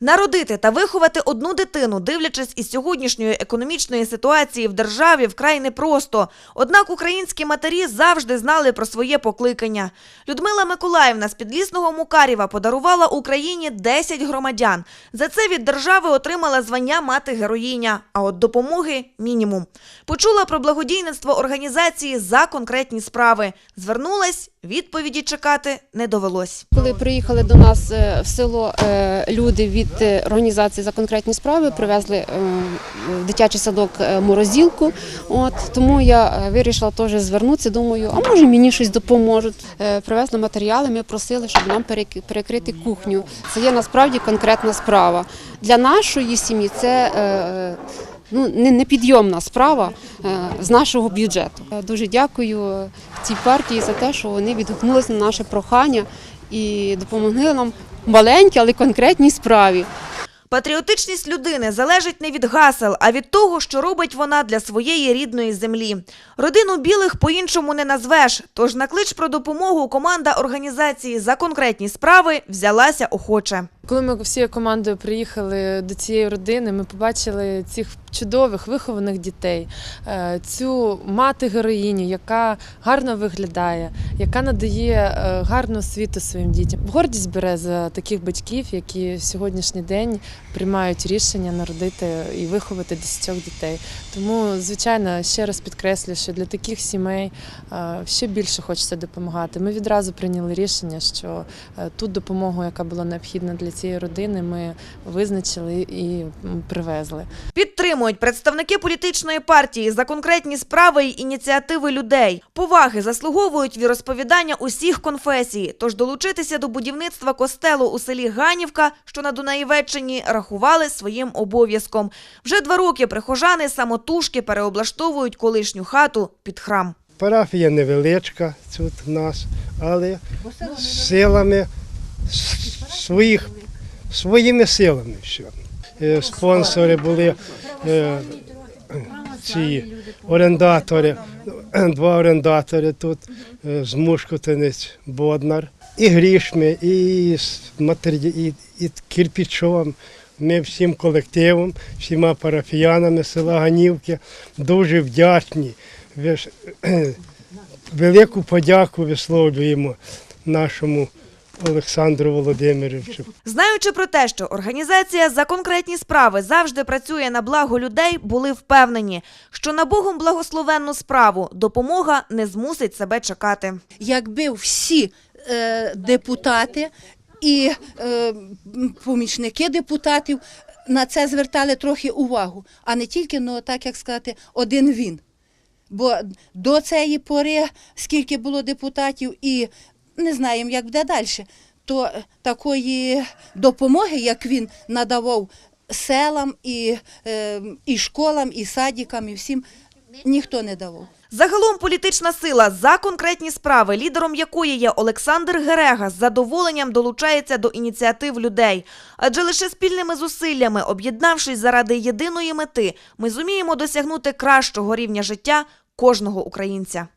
Народити та виховати одну дитину, дивлячись із сьогоднішньої економічної ситуації в державі, вкрай непросто. Однак українські матері завжди знали про своє покликання. Людмила Миколаївна з підлісного Мукарєва подарувала Україні 10 громадян. За це від держави отримала звання мати героїня, а от допомоги мінімум. Почула про благодійництво організації за конкретні справи. Звернулась, відповіді чекати не довелось. Коли приїхали до нас е, в село е, люди від е, організації за конкретні справи, привезли в дитячий садок морозилку. От тому я вирішила теж звернутися. Думаю, а може мені щось допоможуть. Привезли матеріали. Ми просили, щоб нам перек- перекрити кухню. Це є насправді конкретна справа для нашої сім'ї. Це ну не непідйомна справа е, з нашого бюджету. Е, Дуже дякую цій партії за те, що вони відгукнулися на наше прохання і допомогли нам маленькій, але конкретній справі. Патріотичність людини залежить не від гасел, а від того, що робить вона для своєї рідної землі. Родину білих по-іншому не назвеш. Тож на клич про допомогу команда організації за конкретні справи взялася охоче. Коли ми всією командою приїхали до цієї родини, ми побачили цих чудових вихованих дітей, е, цю мати героїню, яка гарно виглядає, яка надає е, гарну освіту своїм дітям. Гордість бере за таких батьків, які в сьогоднішній день приймають рішення народити і виховати десятьох дітей. Тому, звичайно, ще раз підкреслю, що для таких сімей е, ще більше хочеться допомагати. Ми відразу прийняли рішення, що ту допомогу, яка була необхідна для цієї родини, ми визначили і привезли. Підтримують представники політичної партії за конкретні справи й ініціативи людей. Поваги заслуговують віросповідання усіх конфесій. Тож долучитися до будівництва костелу у селі Ганівка, що на Дунаєвеччині, рахували своїм обов'язком. Вже два роки прихожани самотужки переоблаштовують колишню хату під храм. Парафія невеличка тут в нас, але силами своїх, своїми силами все. Е, Спонсори були е, ці орендатори, два орендатори тут е, з Мушкотинець, Боднар, і грішми, і матері, і кирпічом. Ми всім колективом, всіма парафіянами села Ганівки дуже вдячні. Велику подяку висловлюємо нашому Олександру Володимировичу. Знаючи про те, що організація за конкретні справи завжди працює на благо людей, були впевнені, що на Богом благословенну справу допомога не змусить себе чекати. якби всі е, депутати і е, помічники депутатів на це звертали трохи увагу, а не тільки, ну так як сказати, один він. Бо до цієї пори, скільки було депутатів, і не знаємо, як буде далі, то е, такої допомоги, як він надавав селам, і, е, і школам, і садикам, і всім, ніхто не давав. Загалом політична сила за конкретні справи, лідером якої є Олександр Герега, з задоволенням долучається до ініціатив людей. Адже лише спільними зусиллями, об'єднавшись заради єдиної мети, ми зуміємо досягнути кращого рівня життя кожного українця.